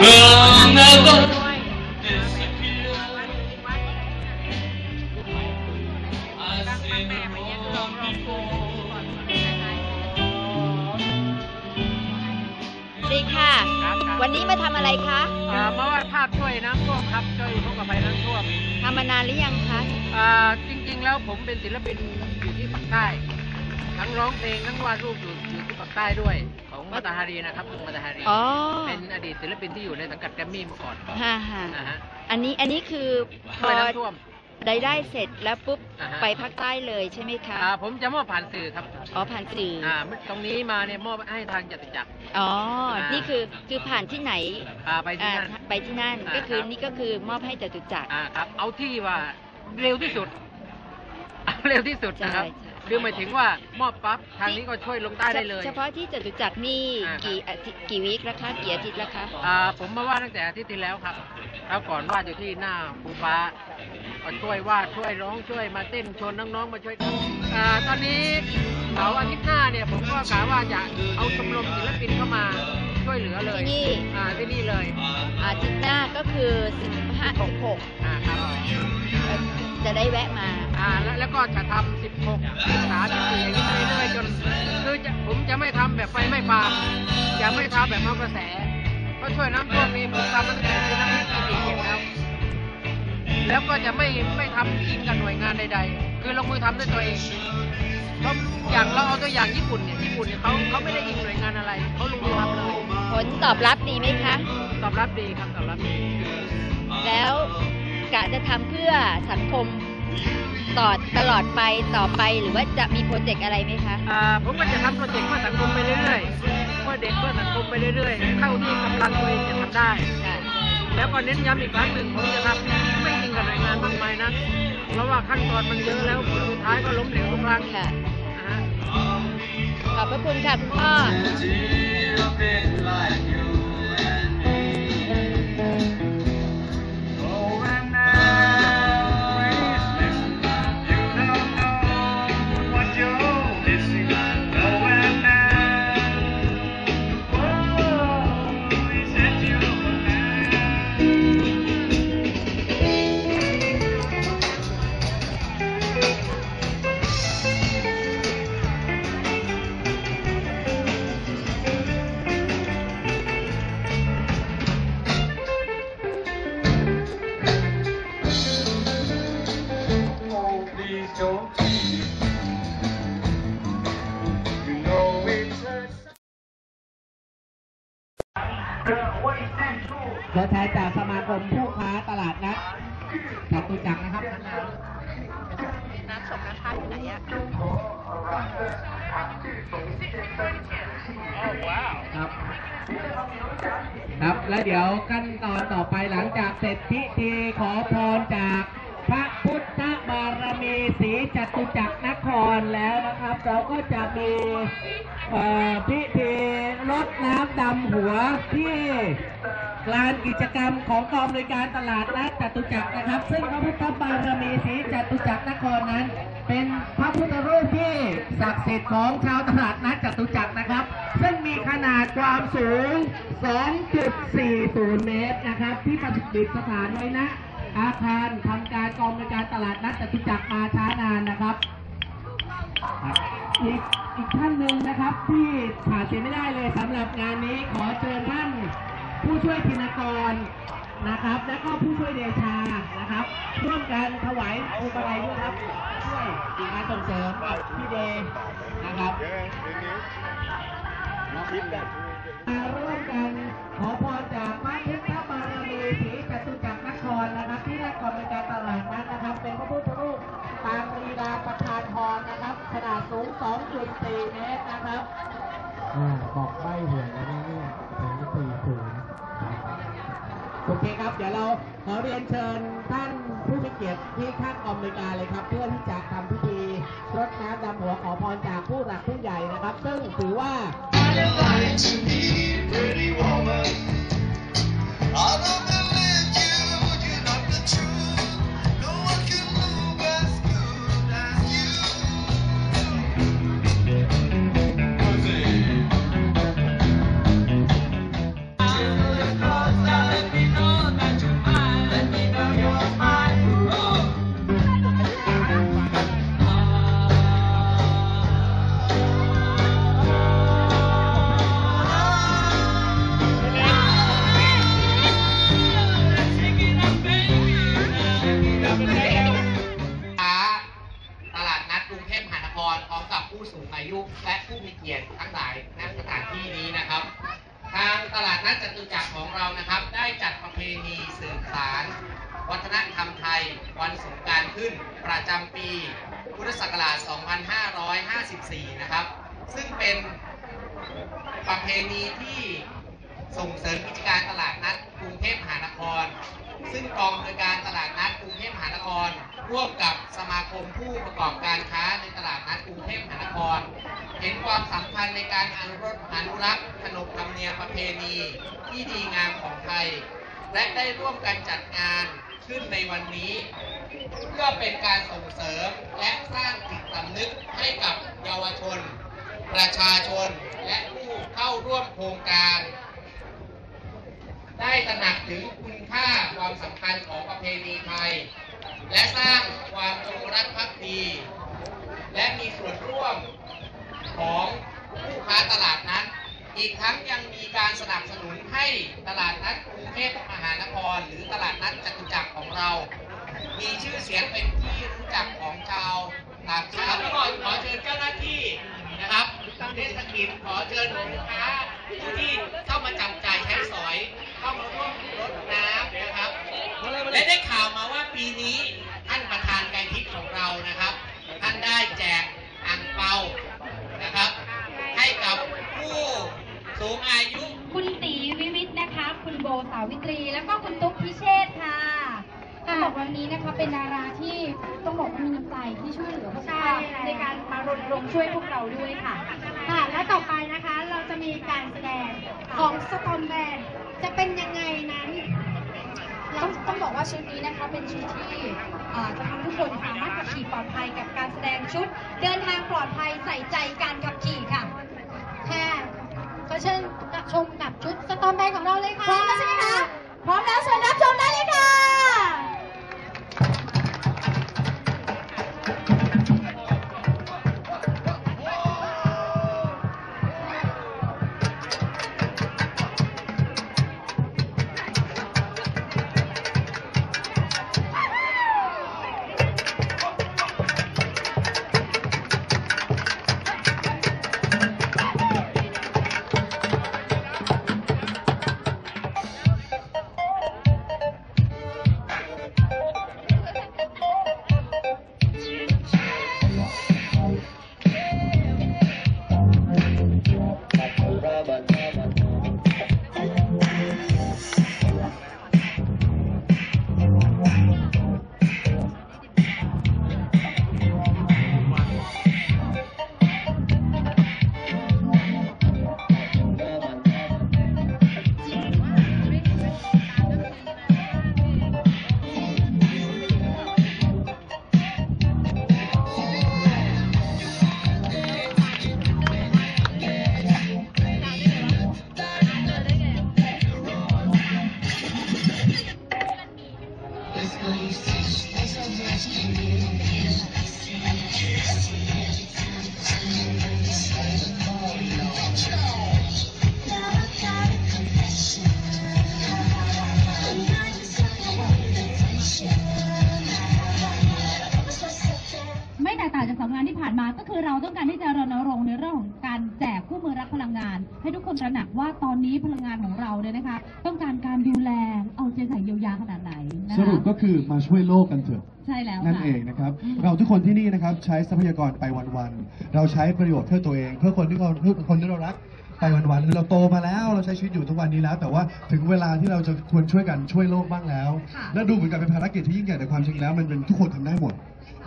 will never disappear. I've seen them all before. สวัสดีค่ะ ครับครับ วันนี้มาทำอะไรคะอ่าเมื่อวานภาพช่วยน้ำท่วมครับช่วยผู้ประสบภัยน้ำท่วมทำมานานหรือยังคะอ่าจริง ๆ แล้วผมเป็นศิลปินอยู่ที่ภาคใต้ ทั้งร้องเพลงทั้งวาดรูปอยู่อยู่ที่ภาคใต้ด้วย ของมาตาฮารีนะครับคุณมาตาฮารีอ๋อเป็นอดีตศิลปินที่อยู่ในสังกัดแกรมมี่มาก่อนฮ่าฮ่านะฮะอันนี้อันนี้คือพช่อวยน้ำท่วมได้ได้เสร็จแล้วปุ๊บอ่าฮะไปภาคใต้เลยใช่ไหมคะอ่าผมจะมอบผ่านสื่อครับอ๋อผ่านสื่อออ่าตรงนี้มาเนี่ยมอบให้ทางจตุจักรอ๋ออ่านี่นี่คือคือผ่านที่ไหนอ่าไปที่อ่านั่นไปที่นั่นอ่าก็คือครับนี่ก็คือมอบให้จตุจักรอ่าครับเอาที่ว่าเร็วที่สุดเอาเร็วที่สุดนะครับใช่ใช่ คือหมายถึงว่ามอบปั๊บทางนี้ก็ช่วยลงใต้ได้เลย เฉพาะที่จตุจักรนี่อ่ากี่อาทิตย์กี่วีคแล้วคะกี่อาทิตย์แล้วคะอ่าผมมาวาดตั้งแต่อาทิตย์ที่แล้วครับแล้วก่อนวาดอยู่ที่หน้าภูฟ้าก็ช่วยวาดช่วยร้องช่วยมาเต้นชวนน้องๆมาช่วยกันอ่าตอนนี้เสาร์อาทิตย์หน้าเนี่ยผมก็กะว่าจะเอาชมรมศิลปินเข้ามาช่วยเหลือเลยที่นี่อ่าที่นี่เลยอาทิตย์หน้าก็คือ15 16อ่าครับจะได้แวะมา อ่าแล้วแล้วก็จะทำ16 13 14อย่างนี้ไปเรื่อยๆจนคือจะผมจะไม่ทำแบบไฟไม่ฟางจะไม่ทำแบบเอากระแสก็ช่วยน้ำท่วมนี้ผมทำมาตั้งแต่ปีนั้นปีสี่เจ็ดแล้ว แล้วก็จะไม่ไม่ทำอิงกับหน่วยงานใด ๆ คือลงมือทำด้วยตัวเองเพราะอย่างเราเอาตัวอย่างญี่ปุ่นเนี่ยญี่ปุ่นเนี่ยเขาเขาไม่ได้อิงหน่วยงานอะไรเขาลงมือทำเลย ผลตอบรับดีไหมคะ ตอบรับดีครับตอบรับดี แล้วกะจะทำเพื่อสังคม ต่อตลอดไปต่อไปหรือว่าจะมีโปรเจกต์อะไรไหมคะอ่าผมก็จะทำโปรเจกต์เพื่อสังคมไปเรื่อยๆเพื่อเด็กเพื่อสังคมไปเรื่อยๆเท่าที่กำลังตัวเองจะทำได้ ค่ะแล้วก็เน้นย้ำอีกครั้งหนึ่งผมจะทำไม่อิงกับหน่วยงานมากมายนะ เพราะว่าขั้นตอนมันเยอะแล้วผลสุดท้ายก็ล้มเหลวทุกครั้งค่ะ นะฮะ ขอบพระคุณค่ะคุณพ่อ Oh, ตัวแทนจากสมาคมผู้ค้าตลาดนัดจตุจักนะครับน้ำสมนะคะอยู่ไหนอะครับ ครับ แล้วเดี๋ยวขั้นตอนต่อไปหลังจากเสร็จพิธีขอพรจากพระ พุทธบารมีศรีจตุจักรนครแล้วนะครับ เราก็จะมีพิธีรดน้ำดำหัวที่ลานกิจกรรมของกองบริการตลาดนัดจตุจักรนะครับ ซึ่งพระพุทธบารมีศรีจตุจักรนครนั้น เป็นพระพุทธรูปที่ศักดิ์สิทธิ์ของชาวตลาดนัดจตุจักรนะครับ ซึ่งมีขนาดความสูง 2.40 เมตรนะครับ ที่ประดิษฐานไว้ณ อาคารทำการกองบริการตลาดนัดจตุจักรมาช้านานนะครับ อีกอีกท่านหนึ่งนะครับที่ขาดเสียไม่ได้เลยสำหรับงานนี้ขอเชิญท่านผู้ช่วยธินกรนะครับ และก็ผู้ช่วยเดชานะครับ ร่วมกันถวายอุปอะไรด้วยครับช่วยการส่งเสริมกับพี่เดนะครับมาร่วมกันขอพรจากพระพุทธบารมีศรีจตุจักร ครนะครับที่ได้กองบริการตลาดนัดนะครับ เป็นพระพุทธรูปปางปรีดาประธานพรนะครับ ขนาดสูง 2.4 เมตรนะครับบอกใบหวยแล้วนะเนี่ยถึงสี่ศูนย์โอเคครับ เดี๋ยวเราขอเรียนเชิญท่านผู้มีเกียรติที่ข้างกองบริการเลยครับ เพื่อที่จะทำพิธีรดน้ำดำหัวขอพรจากผู้หลักผู้ใหญ่นะครับ ซึ่งถือว่า to me, pretty woman. I don't รพร้อมกับผู้สูงอายุและผู้มีเกียรติทั้งหลายณสถานที่นี้นะครับ ทางตลาดนัดจตุจักรของเรานะครับ ได้จัดประเพณีสืบสาร วัฒนธรรมไทย วันสงการขึ้น ประจำปีพุทธศักราช 2554 นะครับ ซึ่งเป็นประเพณีที่ส่งเสริมกิจการตลาดนัดกรุงเทพมหานคร ซึ่งกองบริการตลาดนัดกรุงเทพมหานครร่วมกับ คมผู้ประกอบการค้าในตลาดนัดกรุงเทพมหานคร เห็นความสำคัญในการอนุรักษ์อนุรักษ์ขนบธรรมเนียมประเพณีที่ดีงามของไทย และได้ร่วมกันจัดงานขึ้นในวันนี้ เพื่อเป็นการส่งเสริมและสร้างจิตสำนึกให้กับเยาวชน ประชาชนและผู้เข้าร่วมโครงการได้ตระหนักถึงคุณค่าความสำคัญของประเพณีไทย และสร้างความจงรักภักดี และมีส่วนร่วมของผู้ค้าตลาดนัดอีกทั้งยังมีการสนับสนุนให้ตลาดนัดกรุงเทพมหานคร หรือตลาดนัดจตุจักรของเรา มีชื่อเสียงเป็นที่รู้จักของชาวต่างชาติก่อนขอเชิญเจ้าหน้าที่นะครับเทศกิจขอเชิญ รมารณรงค์ช่วยพวกเราด้วยค่ะ ค่ะ และต่อไปนะคะเราจะมีการแสดงของสตอมแบนจะเป็นยังไงนั้นต้องต้องบอกว่าชุดนี้นะคะเป็นชุดที่เอ่อจะทำให้ทุกคนสามารถขับขี่ปลอดภัยกับการแสดงชุด เดินทางปลอดภัยใส่ใจการขับขี่ค่ะ ค่ะขอเชิญรับชมกับชุดสตอมแบนของเราเลยค่ะพร้อมแล้วใช่ไหมคะพร้อมแล้วเชิญรับชมได้เลย ว่าตอนนี้พลังงานของเราเนี่ยนะคะ ต้องการการดูแลเอาใจใส่เยียวยาขนาดไหนนะสคะรุปก็คือมาช่วยโลกกันเถอะ ใช่แล้วนั่นค่ะ เองนะครับอืมเราทุกคนที่นี่นะครับใช้ทรัพยากรไปวันๆ เราใช้ประโยชน์เพื่อตัวเอง เพื่อคนที่เราเพื่อคนที่เรารักไปวันๆคือเราโตมาแล้วเราใช้ชีวิตอยู่ทุกวันนี้แล้ว แต่ว่าถึงเวลาที่เราจะควรช่วยกันช่วยโลกบ้างแล้ว ค่ะ และดูเหมือนกับเป็นภารกิจที่ยิ่งใหญ่แต่ความจริงแล้วมันเป็นทุกคนทำได้หมด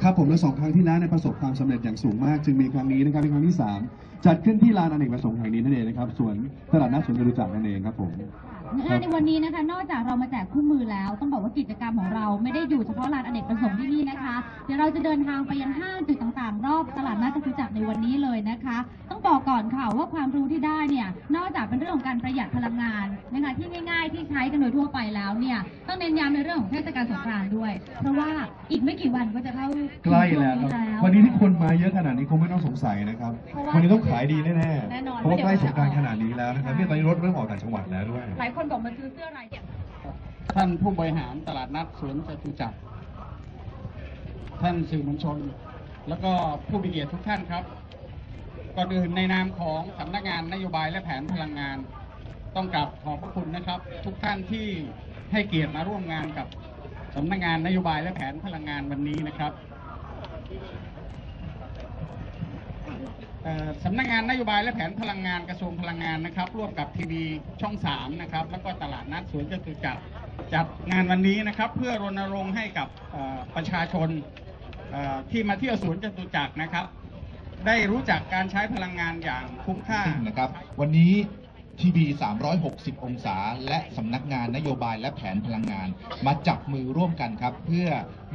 ครับผมและสองครั้งที่แล้วในยประสบความสำเร็จอย่างสูงมาก จึงมีครั้งนี้นะครับเป็นครั้งที่สาม จัดขึ้นที่ลานอเนกประสงค์แห่งนี้นั่นเองนะครับสวนตลาดนัดสวนจตุจักรนั่นเองครับผมและในวันนี้นะคะ นอกจากเรามาแจกคู่มือแล้ว ต้องบอกว่ากิจกรรมของเราไม่ได้อยู่เฉพาะลานอเนกประสงค์ที่นี่นะคะ เดี๋ยวเราจะเดินทางไปยังห้างจุดต่างๆ รอบตลาดนัดจตุจักรในวันนี้เลยนะคะ ต้องบอกก่อนค่ะว่าความรู้ที่ได้เนี่ย นอกจากเป็นเรื่องของการประหยัดพลังงานนะคะที่ง่ายๆ ที่ใช้กันโดยทั่วไปแล้วเนี่ย ต้องเน้นย้ำในเรื่องของเทศกาลสงกรานต์ด้วย เพราะว่าอีกไม่กี่วันก็จะเข้าใกล้แล้วช่ควรับงนี้วันนี้ที่คนมาเยอะขนาดนี้คงไม่ต้องสงสัยนะครับเพราะว่าวันนี้ต้องขายดีแน่แน่นอน ๆเพราะว่าใกล้สงกรารเดี๋ยวขนาดนี้แล้วนะครับเนี่ยตอนนี้รถเริ่มออกต่างจังหวัดแล้วด้วย หลายคนบอกมาซื้อเสื้อรายเดียวท่านผู้บริหารตลาดนัดสวนจตุจักร ท่านสื่อมวลชน แล้วก็ผู้มีเกียรติทุกท่านครับ ก่อนอื่นในนามของสำนักงานนโยบายและแผนพลังงาน ต้องกราบขอบพระคุณนะครับ ทุกท่านที่ให้เกียรติมาร่วมงานกับสำนักงานนโยบายและแผนพลังงานวันนี้นะครับเอ่อ สำนักงานนโยบายและแผนพลังงานกระทรวงพลังงานนะครับ ร่วมกับทีวีช่องสามนะครับแล้วก็ตลาดนัดสวนจตุจักรจัดงานวันนี้นะครับ เพื่อรณรงค์ให้กับประชาชนที่มาเที่ยวสวนจตุจักรนะครับ ได้รู้จักการใช้พลังงานอย่างคุ้มค่านะครับ วันนี้ ทีวี 360 องศา และสำนักงานนโยบายและแผนพลังงาน มาจับมือร่วมกันครับ เพื่อ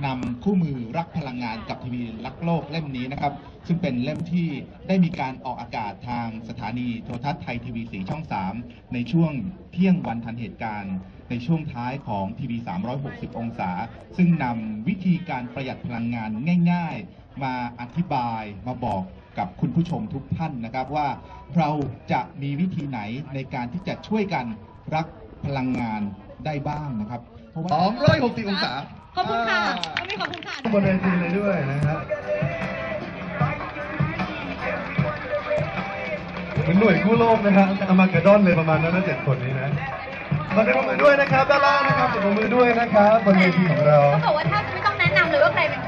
นำคู่มือรักพลังงานกับทีวีรักโลกเล่มนี้นะครับ ซึ่งเป็นเล่มที่ได้มีการออกอากาศทางสถานีโทรทัศน์ไทยทีวีสีช่อง 3 ในช่วงเที่ยงวันทันเหตุการณ์ในช่วงท้ายของทีวี 360 องศา ซึ่งนำวิธีการประหยัดพลังงานง่าย ๆ มาอธิบายมาบอก กับคุณผู้ชมทุกท่านนะครับว่าเราจะมีวิธีไหนในการที่จะช่วยกันรักพลังงานได้บ้างนะครับเพราะว่า 360 องศาขอบคุณค่ะก็มีขอบคุณค่ะ บนเวทีเลยด้วยนะครับเหมือนหน่วยกู้โลกนะฮะอามาเกดดอนเลยประมาณนั้นนะเจ็ดคนนี้นะมาได้มือด้วยนะครับด้านล่างนะครับจับมือด้วยนะครับบนเวทีของเรา เขาบอกว่าถ้าไม่ต้องแนะนำเลยว่าใครเป็นใ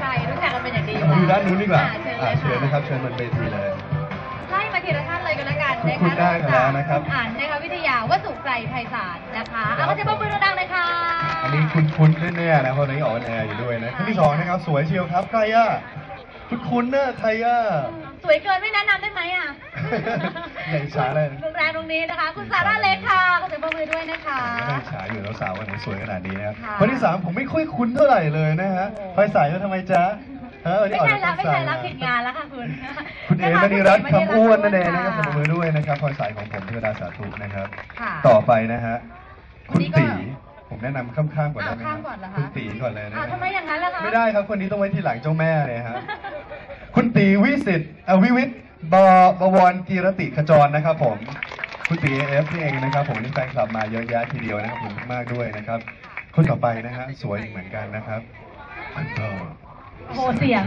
คร รู้จักกันเป็นอย่างดีมาดูด้านนู้นดีกว่าอ่าเชิญเลยอ่าเชิญนะคค่ะรับเชิญบนเวทีเลย ไล่มาทีละท่านเลยกันแล้วกันนะคุคะณได้กันแล้วนะครับ ณอ่านนะคะวิทยาวสุไกรไพศาลนะคะเอาก็จะปรบมือดังๆเลยค่ะ อันนี้คุณคุณแน่ๆนะเพราะตอนนี้ออกแอร์อยู่ด้วยนะคนที่สองนะครับ สวยเชียวครับใครอะคุณคุณเนอะใครอะ สวยเกินไม่แนะนำได้ไหมอะอย่าอิจฉาเลย โรงแรมตรงนี้นะคะ คุณซาร่าเล็กค่ะขอเสียงปรบมือด้วยนะคะ ไม่ได้ฉายอยู่แล้วสาววันไหนสวยขนาดนี้นะครับค่ะคนที่สามผมไม่ค่อยคุ้นเท่าไหร่เลยนะฮะไฟสายแล้วทำไมจ๊ะ ฮะวันนี้ไม่ออกใช่จากละไม่ไฟใช่สายละมาผิดงานแล้วค่ะคุณคุณเอ๋ะะมณีรัตน์ณเอ๋คำอ้วนนั่นเองมนะครับณีขอบตมือด้วยนะครับพรสายของผมเทวดาสาธุนะครับค่ะต่อไปนะฮะวัคุนณนี้ก็ตีผมแนะนำข้างๆก่อนได้ไหมอ่าข้างก่อนเหรอคะคุณตีก่อนเลยนะอ่าฮะทำไมอย่างนั้นล่ะคะไม่ได้ครับคนนี้ต้องไว้ที่หลังเจ้าแม่เลยฮะคุณตีวิสิตเอ่อวิวิทย์บอบวรกีรติขจรนะครับ ผมคุณตีเอฟนี่เองนะครับ ผมนี่แฟนคลับมาเยอะแยะทีเดียวนะครับผมมากด้วยนะครับ คนต่อไปนะฮะสวยอีกเหมือนกันนะครับคุณโบโอ้ โหเสียง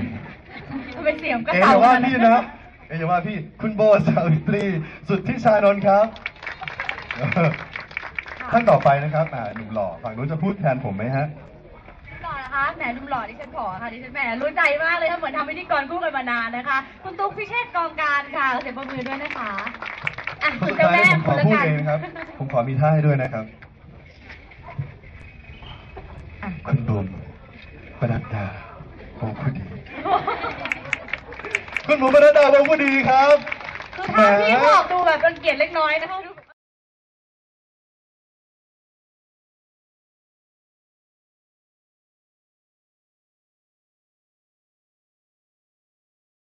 เป็นเสียงก็เอ๋เต่าอย่าว่าพี่นะเอ๋อย่าว่าพี่คุณโบสาวิตรีสุดที่ชานนท์ครับท่านต่อไปนะครับอ่าหนุ่มหล่อฝั่งนู้นจะพูดแทนผมไหมฮะ หล่อนะคะแหมหนุ่มหล่อดิฉันขอค่ะดิฉันแหมรู้ใจมากเลยค่ะเหมือนทำพิธีกรคู่กันมานานนะคะ คุณตุ๊กพิเชษกองการค่ะขอเสียงปรบมือด้วยนะคะอะคนคุณสุดเจ้าท้ายแม่ผมขคุอณละพูดกันเองนะครับ ผมขอมีท่าให้ด้วยนะครับคุณบุ๋มปนัดดา วงผู้ดี คุณบุ๋มปนัดดาวงผู้ดีครับคือท่าที่บอกดูแบบรังเกียจเล็กน้อยนะคะ